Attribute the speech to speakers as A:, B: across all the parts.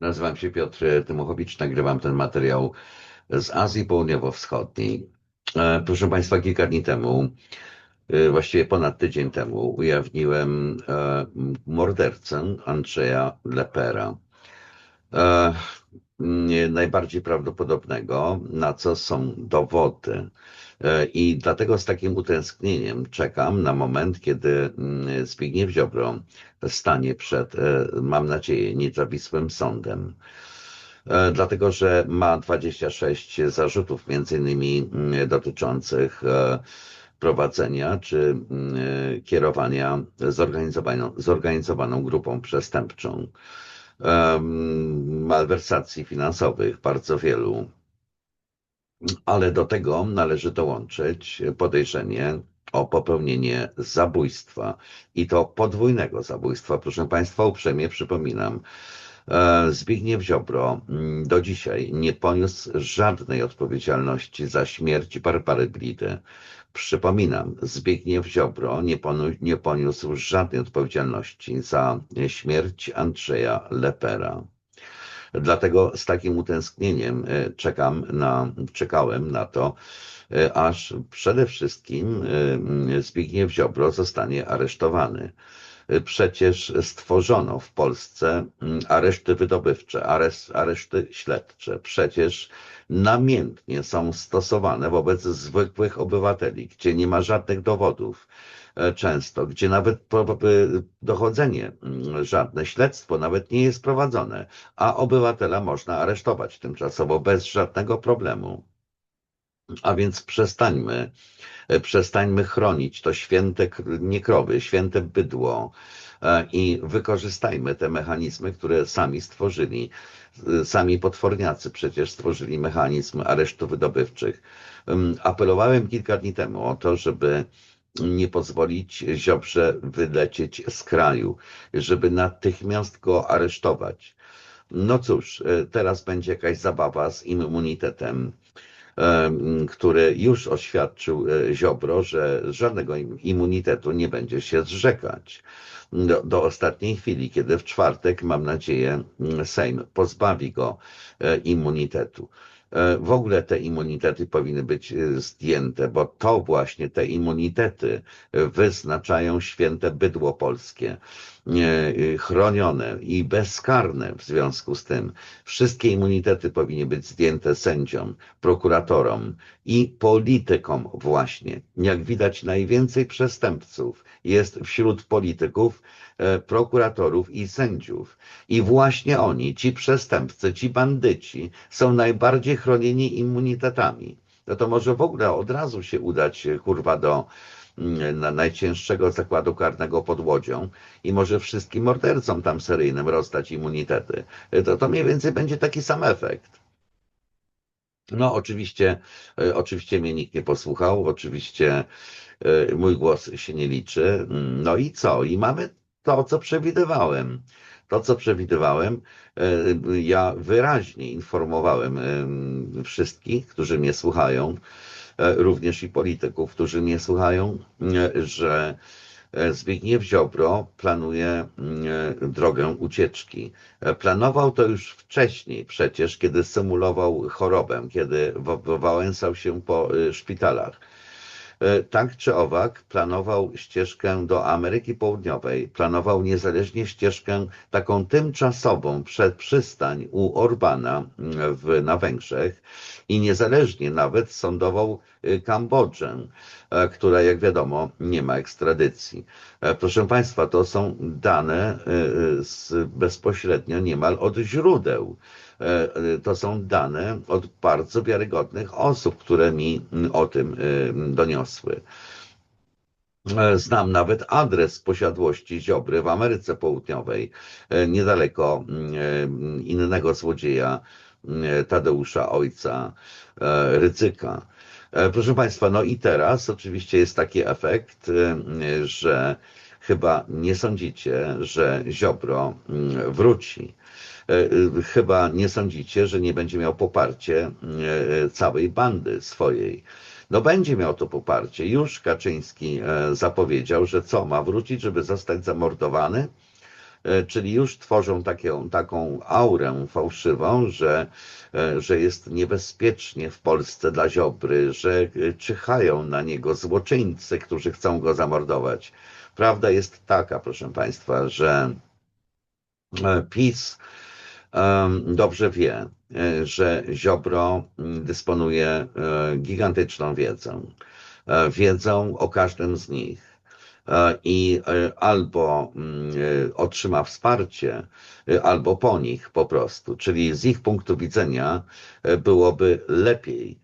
A: Nazywam się Piotr Tymuchowicz, nagrywam ten materiał z Azji Południowo-Wschodniej. E, Proszę Państwa, kilka dni temu, e, właściwie ponad tydzień temu, ujawniłem e, mordercę Andrzeja Lepera. Najbardziej prawdopodobnego, na co są dowody. E, I dlatego z takim utęsknieniem czekam na moment, kiedy mm, Zbigniew Ziobro stanie przed, e, mam nadzieję, niezawisłym sądem. E, Dlatego, że ma 26 zarzutów, między innymi mm, dotyczących prowadzenia czy mm, kierowania zorganizowaną, zorganizowaną grupą przestępczą, malwersacji finansowych, bardzo wielu. Ale do tego należy dołączyć podejrzenie o popełnienie zabójstwa i to podwójnego zabójstwa. Proszę Państwa, uprzejmie przypominam, e, Zbigniew Ziobro mm, do dzisiaj nie poniósł żadnej odpowiedzialności za śmierć Barbary Glidy. Przypominam, Zbigniew Ziobro nie, nie poniósł żadnej odpowiedzialności za śmierć Andrzeja Lepera. Dlatego z takim utęsknieniem e, czekam na, czekałem na to, e, aż przede wszystkim e, Zbigniew Ziobro zostanie aresztowany. Przecież stworzono w Polsce mm, areszty wydobywcze, areszt, areszty śledcze. Przecież namiętnie są stosowane wobec zwykłych obywateli, gdzie nie ma żadnych dowodów często, gdzie nawet po- dochodzenie, mm, żadne śledztwo nawet nie jest prowadzone, a obywatela można aresztować tymczasowo bez żadnego problemu. A więc przestańmy, e, przestańmy chronić to święte, nie krowy, święte bydło e, i wykorzystajmy te mechanizmy, które sami stworzyli. E, Sami potworniacy przecież stworzyli mechanizm aresztów wydobywczych. Em, Apelowałem kilka dni temu o to, żeby nie pozwolić Ziobrze wylecieć z kraju, żeby natychmiast go aresztować. No cóż, e, teraz będzie jakaś zabawa z immunitetem, em, który już oświadczył e, Ziobro, że żadnego im- immunitetu nie będzie się zrzekać. Do, do ostatniej chwili, kiedy w czwartek, mam nadzieję, mm, Sejm pozbawi go e, immunitetu. E, W ogóle te immunitety powinny być e, zdjęte, bo to właśnie te immunitety e, wyznaczają święte bydło polskie, chronione i bezkarne w związku z tym. Wszystkie immunitety powinny być zdjęte sędziom, prokuratorom i politykom właśnie. Jak widać, najwięcej przestępców jest wśród polityków, prokuratorów i sędziów. I właśnie oni, ci przestępcy, ci bandyci, są najbardziej chronieni immunitetami. No to może w ogóle od razu się udać, e, kurwa, do mm, na najcięższego zakładu karnego pod Łodzią i może wszystkim mordercom tam seryjnym rozdać immunitety. E, To, to mniej więcej będzie taki sam efekt. No, oczywiście, e, oczywiście mnie nikt nie posłuchał, oczywiście e, mój głos się nie liczy. Mm, No i co? I mamy to, co przewidywałem. To, co przewidywałem, e, ja wyraźnie informowałem em, wszystkich, którzy mnie słuchają, e, również i polityków, którzy mnie słuchają, e, że Zbigniew Ziobro planuje mm, drogę ucieczki. Planował to już wcześniej, przecież, kiedy symulował chorobę, kiedy wa- wa- wałęsał się po szpitalach. Tak czy owak, planował ścieżkę do Ameryki Południowej, planował niezależnie ścieżkę taką tymczasową przed przystań u Orbana mm, w, na Węgrzech i niezależnie nawet sądował Kambodżę, e, która, jak wiadomo, nie ma ekstradycji. E, Proszę Państwa, to są dane z, bezpośrednio niemal od źródeł. E, e, To są dane od bardzo wiarygodnych osób, które mi mm, o tym doniosły. E, Znam nawet adres posiadłości Ziobry w Ameryce Południowej, e, niedaleko mm, e, innego złodzieja mm, Tadeusza Ojca e, Rycyka. E, Proszę Państwa, no i teraz oczywiście jest taki efekt, e, że chyba nie sądzicie, że Ziobro mm, wróci. E, e, Chyba nie sądzicie, że nie będzie miał poparcie e, całej bandy swojej. No będzie miał to poparcie. Już Kaczyński zapowiedział, że co, ma wrócić, żeby zostać zamordowany? Czyli już tworzą taką, taką aurę fałszywą, że, że jest niebezpiecznie w Polsce dla Ziobry, że czyhają na niego złoczyńcy, którzy chcą go zamordować. Prawda jest taka, proszę Państwa, że PiS dobrze wie, że Ziobro dysponuje gigantyczną wiedzą. Wiedzą o każdym z nich E, i e, albo mm, e, otrzyma wsparcie, albo po nich po prostu. Czyli z ich punktu widzenia byłoby lepiej,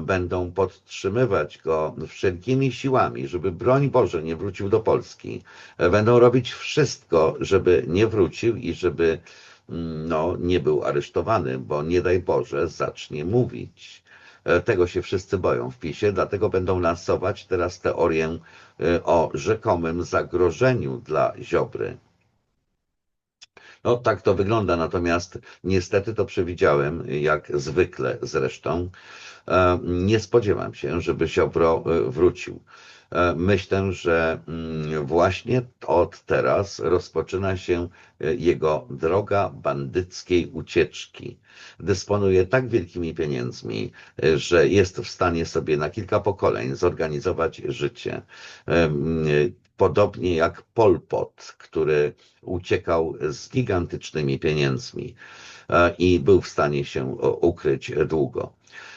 A: będą podtrzymywać go wszelkimi siłami, żeby broń Boże nie wrócił do Polski. Będą robić wszystko, żeby nie wrócił i żeby mm, no, nie był aresztowany, bo nie daj Boże zacznie mówić. Tego się wszyscy boją w PiSie, dlatego będą lansować teraz teorię E, o rzekomym zagrożeniu dla Ziobry. No tak to wygląda, natomiast niestety to przewidziałem, jak zwykle zresztą. E, nie spodziewam się, żeby Ziobro e, wrócił. E, myślę, że mm, właśnie od teraz rozpoczyna się jego droga bandyckiej ucieczki. Dysponuje tak wielkimi pieniędzmi, że jest w stanie sobie na kilka pokoleń zorganizować życie. Podobnie jak Pol Pot, który uciekał z gigantycznymi pieniędzmi i był w stanie się ukryć długo.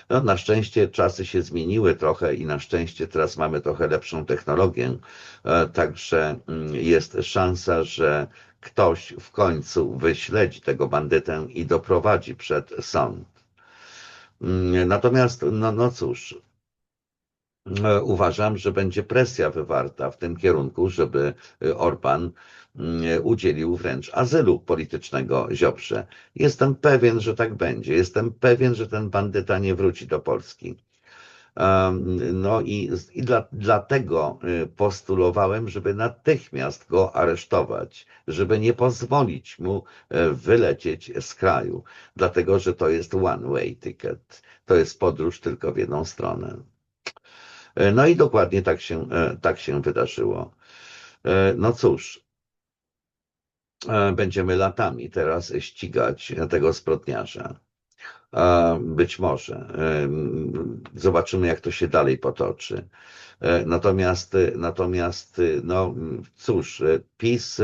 A: No, na szczęście czasy się zmieniły trochę i na szczęście teraz mamy trochę lepszą technologię, e, także mm, jest szansa, że ktoś w końcu wyśledzi tego bandytę i doprowadzi przed sąd. Mm, natomiast, no, no cóż, e, uważam, że będzie presja wywarta w tym kierunku, żeby Orban Mm, udzielił wręcz azylu politycznego Ziobrze. Jestem pewien, że tak będzie. Jestem pewien, że ten bandyta nie wróci do Polski. No i, i dla, dlatego postulowałem, żeby natychmiast go aresztować, żeby nie pozwolić mu e, wylecieć z kraju, dlatego że to jest one-way ticket. To jest podróż tylko w jedną stronę. E, no i dokładnie tak się, e, tak się wydarzyło. No cóż, E, będziemy latami teraz ścigać tego zbrodniarza. E, być może. E, zobaczymy, jak to się dalej potoczy. Natomiast, natomiast, no cóż, PiS,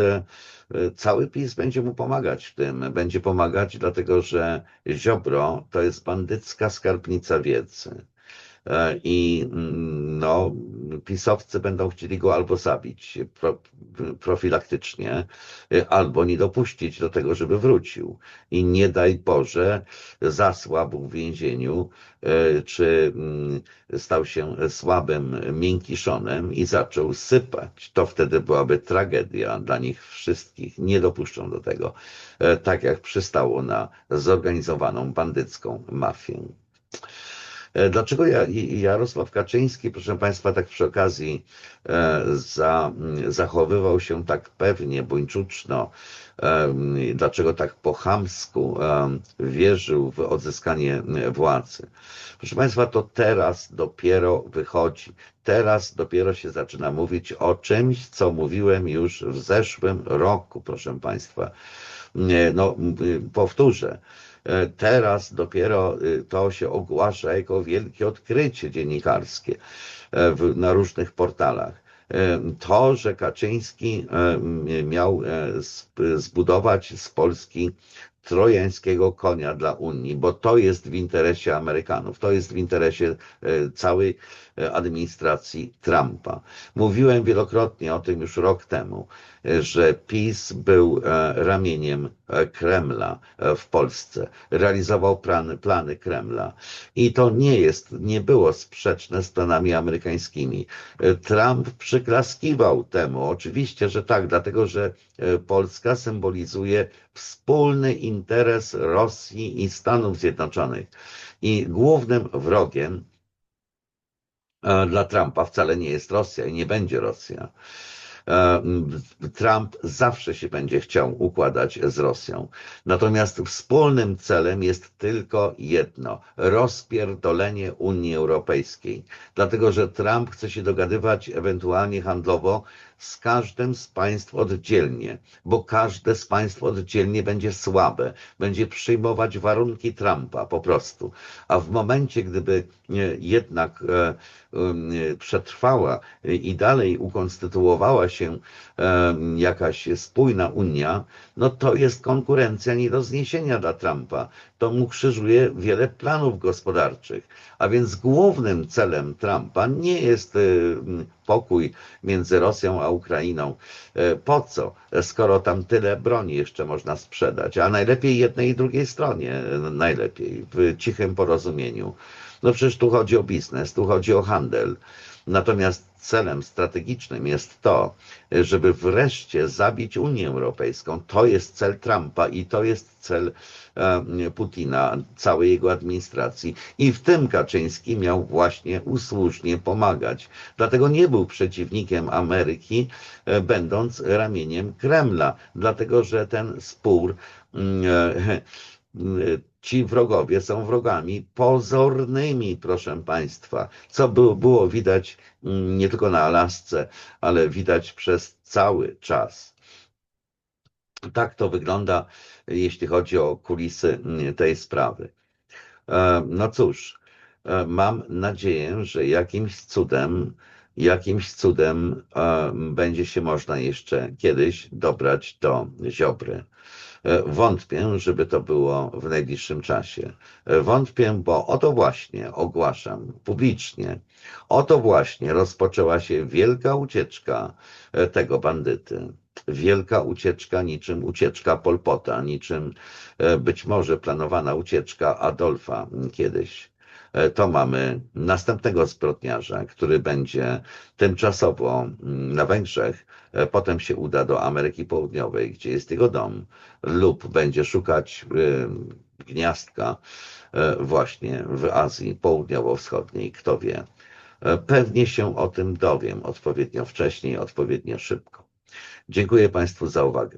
A: cały PiS będzie mu pomagać w tym. Będzie pomagać, dlatego że Ziobro to jest bandycka skarbnica wiedzy. E, i mm, no, pisowcy będą chcieli go albo zabić profilaktycznie, e, albo nie dopuścić do tego, żeby wrócił. I nie daj Boże, zasłabł w więzieniu, e, czy mm, stał się słabym miękiszonem i zaczął sypać. To wtedy byłaby tragedia dla nich wszystkich. Nie dopuszczą do tego, tak jak przystało na zorganizowaną bandycką mafię. E, dlaczego ja, Jarosław Kaczyński, proszę Państwa, tak przy okazji e, za, zachowywał się tak pewnie, buńczuczno, e, dlaczego tak po chamsku wierzył w odzyskanie władzy. Proszę Państwa, to teraz dopiero wychodzi. Teraz dopiero się zaczyna mówić o czymś, co mówiłem już w zeszłym roku, proszę Państwa. No, powtórzę teraz dopiero y, to się ogłasza jako wielkie odkrycie dziennikarskie e, na różnych portalach. E, to, że Kaczyński miał zbudować z Polski trojańskiego konia dla Unii, bo to jest w interesie Amerykanów, to jest w interesie całej administracji Trumpa. Mówiłem wielokrotnie o tym już rok temu, że PiS był e, ramieniem e, Kremla e, w Polsce, realizował plany, plany Kremla i to nie jest, nie było sprzeczne z planami amerykańskimi. Trump przyklaskiwał temu, oczywiście, że tak, dlatego że Polska symbolizuje wspólny interes Rosji i Stanów Zjednoczonych. I głównym wrogiem dla Trumpa wcale nie jest Rosja i nie będzie Rosja. E, Trump zawsze się będzie chciał układać z Rosją. Natomiast wspólnym celem jest tylko jedno rozpierdolenie Unii Europejskiej. Dlatego, że Trump chce się dogadywać ewentualnie handlowo z każdym z państw oddzielnie, bo każde z państw oddzielnie będzie słabe, będzie przyjmować warunki Trumpa po prostu. A w momencie, gdyby e, jednak e, e, przetrwała i dalej ukonstytuowała się jakaś spójna Unia, no to jest konkurencja nie do zniesienia dla Trumpa. To mu krzyżuje wiele planów gospodarczych. A więc głównym celem Trumpa nie jest pokój między Rosją a Ukrainą. Po co, skoro tam tyle broni jeszcze można sprzedać, a najlepiej jednej i drugiej stronie, najlepiej w cichym porozumieniu. No przecież tu chodzi o biznes, tu chodzi o handel. Natomiast celem strategicznym jest to, żeby wreszcie zabić Unię Europejską. To jest cel Trumpa i to jest cel e, Putina, całej jego administracji. I w tym Kaczyński miał właśnie usłużnie pomagać. Dlatego nie był przeciwnikiem Ameryki, e, będąc ramieniem Kremla, dlatego że ten spór mm, e, ci wrogowie są wrogami pozornymi, proszę Państwa, co było, widać mm, nie tylko na Alasce, ale widać przez cały czas. Tak to wygląda, jeśli chodzi o kulisy mm, tej sprawy. E, no cóż, e, mam nadzieję, że jakimś cudem, jakimś cudem e, będzie się można jeszcze kiedyś dobrać do Ziobry. E, wątpię, żeby to było w najbliższym czasie. E, wątpię, bo oto właśnie ogłaszam publicznie, oto właśnie rozpoczęła się wielka ucieczka e, tego bandyty. Wielka ucieczka, niczym ucieczka Polpota, niczym być może planowana ucieczka Adolfa kiedyś to mamy następnego zbrodniarza, który będzie tymczasowo na Węgrzech, potem się uda do Ameryki Południowej, gdzie jest jego dom, lub będzie szukać y, gniazdka właśnie w Azji Południowo-Wschodniej, kto wie. Pewnie się o tym dowiem odpowiednio wcześniej, odpowiednio szybko. Dziękuję Państwu za uwagę.